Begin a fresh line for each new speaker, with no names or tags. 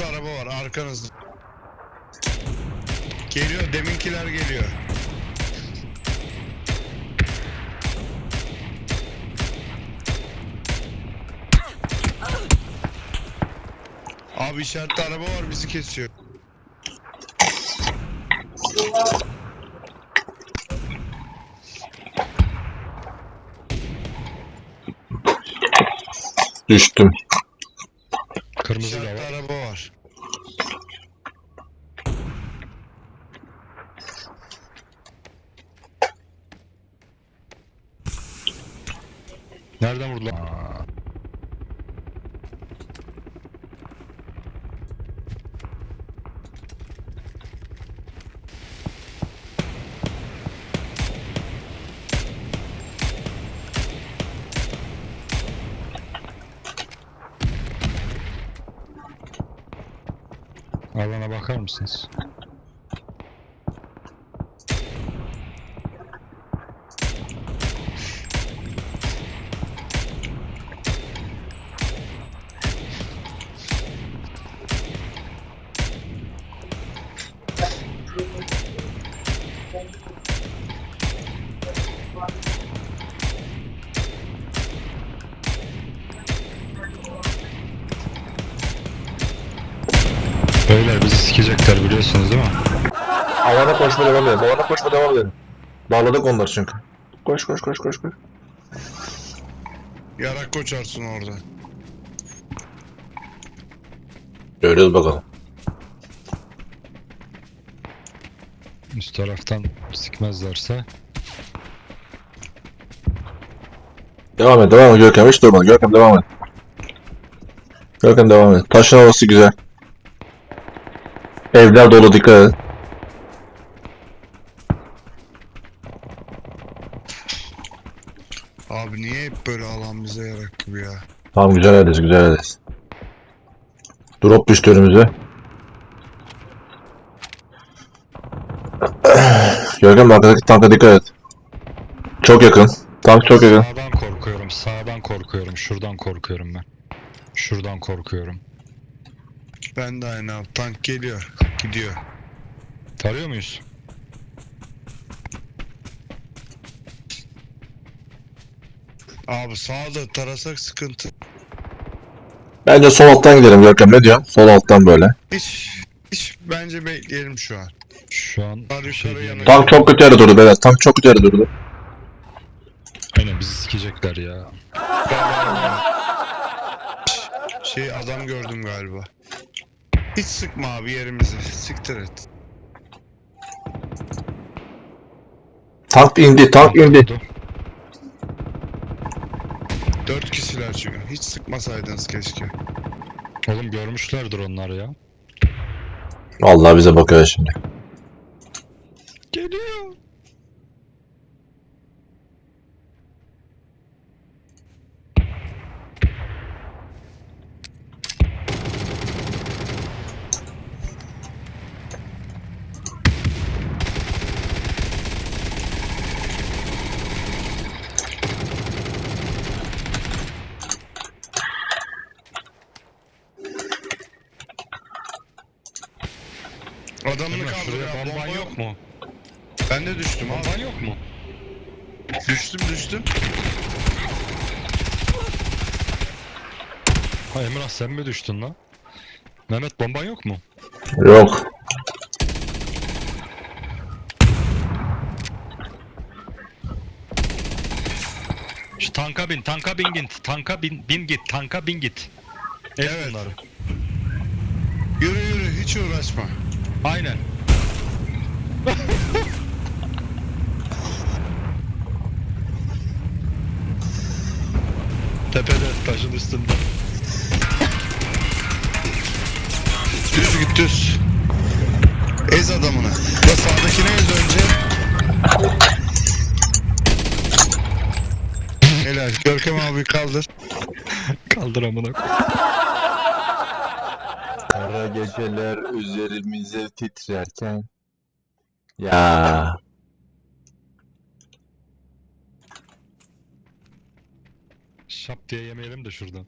araba var arkanızda. Geliyor deminkiler geliyor. Abi işaretli araba var bizi kesiyor.
Düştüm.
Kırmızı da
İşaretli
var.
araba var.
Nereden vurdular? Aa, Alana bakar mısınız? Beyler bizi sikecekler biliyorsunuz değil mi?
Alana koşma devam edelim. Alana koşma devam edelim. Bağladık onları çünkü. Koş koş koş koş koş.
Yarak koçarsın orada.
Görüyoruz bakalım.
Üst taraftan sikmezlerse
Devam et devam et Görkem hiç durma. Görkem devam et. Görkem devam et. Taşın havası güzel. Evler dolu dikkat et.
Abi niye hep böyle alan bize yarak gibi ya?
Tamam güzel yerdeyiz güzel yerdeyiz. Drop düştü önümüze. Görkem arkadaki tanka dikkat et. Çok yakın. Tank çok yakın.
sağdan korkuyorum, sağdan korkuyorum, şuradan korkuyorum ben. Şuradan korkuyorum.
Ben de aynı abi. Tank geliyor. Gidiyor.
Tarıyor muyuz?
Abi sağda tarasak sıkıntı.
Bence sol alttan gidelim Görkem ne diyorsun? Sol alttan böyle.
Hiç, hiç bence bekleyelim şu an.
Şu an
Yukarı
şey.
Tank çok kötü yerde durdu beyler. Tank çok kötü yerde durdu.
Aynen bizi sikecekler ya.
Şey adam gördüm galiba. Hiç sıkma abi yerimizi. Siktir et.
Tank indi, tank indi.
Dört kişiler çünkü. Hiç sıkmasaydınız keşke.
Oğlum görmüşlerdir onlar ya.
Vallahi bize bakıyor şimdi.
Geliyor.
Adamını
Emre
kaldır
şuraya
ya.
bomban yok mu?
Ben de düştüm abi.
Bomban yok mu?
Düştüm düştüm.
Ha Emrah sen mi düştün lan? Mehmet bomban yok mu?
Yok.
Şu tanka bin, tanka bin git, tanka bin, bin git, tanka bin git. Ez
Evet.
bunları.
Yürü yürü hiç uğraşma.
Aynen. Tepede taşın üstünde.
Düz git düz. Ez adamını. Ya sağdakine ez önce. Helal. Görkem abi kaldır.
Kaldır amına koy.
Kara geceler üzerimize titrerken. Ya.
Şap diye yemeyelim de şuradan.